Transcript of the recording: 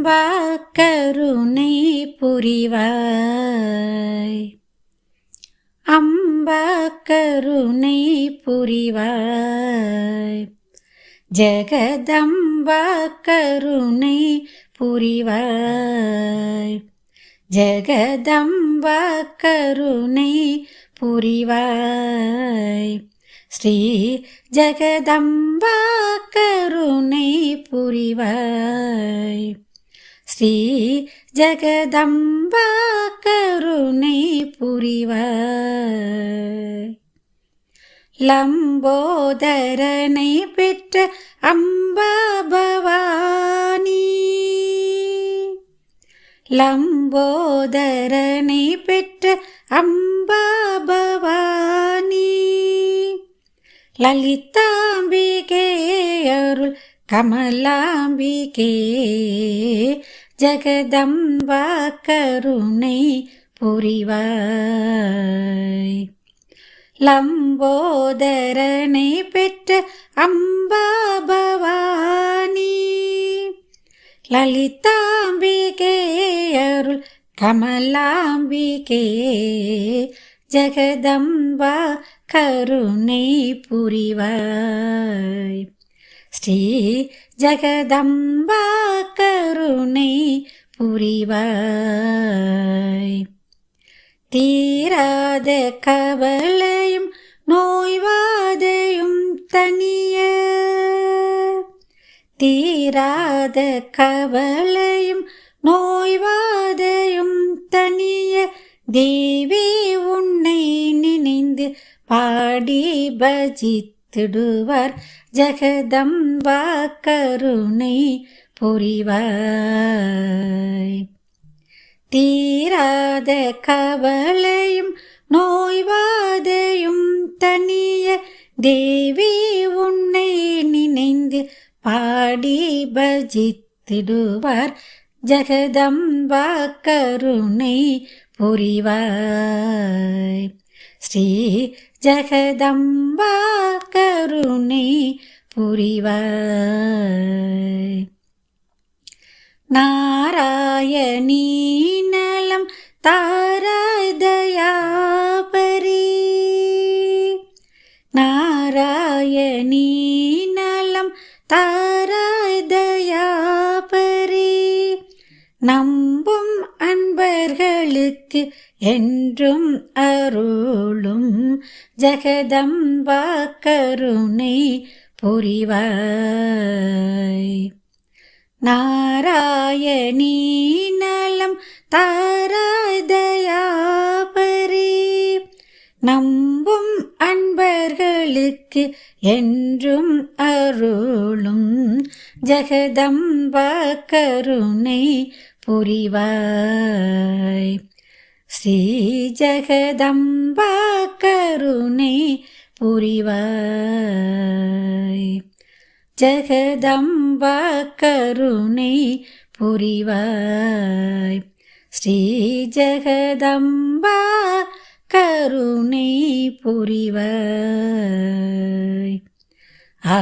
அம்பா கருணை புரிவாய். அம்பா கருணை புரிவாய். ஜெகதம்பா கருணை புரிவாய். ஜெகதம்பா கருணை புரிவாய். ஸ்ரீ ஜெகதம்பா கருணை புரிவாய். ஸ்ரீ ஜெகதம்பா கருணை புரிவாய் லம்போதரனை பெற்ற அம்பா பவானி. லம்போதரனை பெற்ற அம்பா பவானி. லலிதாம்பிகே அருள் கமலாம்பிகே ஜெகதம்பா கருணை புரிவாய். லம்போதரனை பெற்ற அம்பா பவானி லலிதாம்பிகே அருள் கமலாம்பிகே ஜெகதம்பா கருணை புரிவாய். ஸ்ரீ ஜெகதம்பா கருணை புரிவாய். தீராத கவலையும் நோய்வாதையும் தனிய தீராத கவலையும் நோய்வாதையும் தனிய தேவி உன்னை நினைந்து பாடி பஜித்திடுவார் ஜெகதம்பா கருணை புரிவாய். தீராத கவலையும் நோய்வாதையும் தனிய தேவி உன்னை நினைந்து பாடி பஜித்திடுவார் ஜெகதம்பா கருணை புரிவாய். ஸ்ரீ ஜெகதம்பா கருணை புரிவாய் நாராயணீ நலம் தாராய் தயாபரி நாராயணீ நலம் தாராய் தயாபரி நம்பும் அன்பர்களுக்கு என்றும் அருளும் ஜெகதம்பா கருணை புரிவாய். நாராயணீ நலம் தாராய் தயாபரி. நம்பும் அன்பர்களுக்கு என்றும் அருளும் ஜெகதம்பா கருணை புரிவாய். ஸ்ரீ ஜெகதம்பா கருணை புரிவாய். ஜெகதம்பா கருணை புரிவாய். ஸ்ரீ ஜெகதம்பா கருணை புரிவாய். ஆ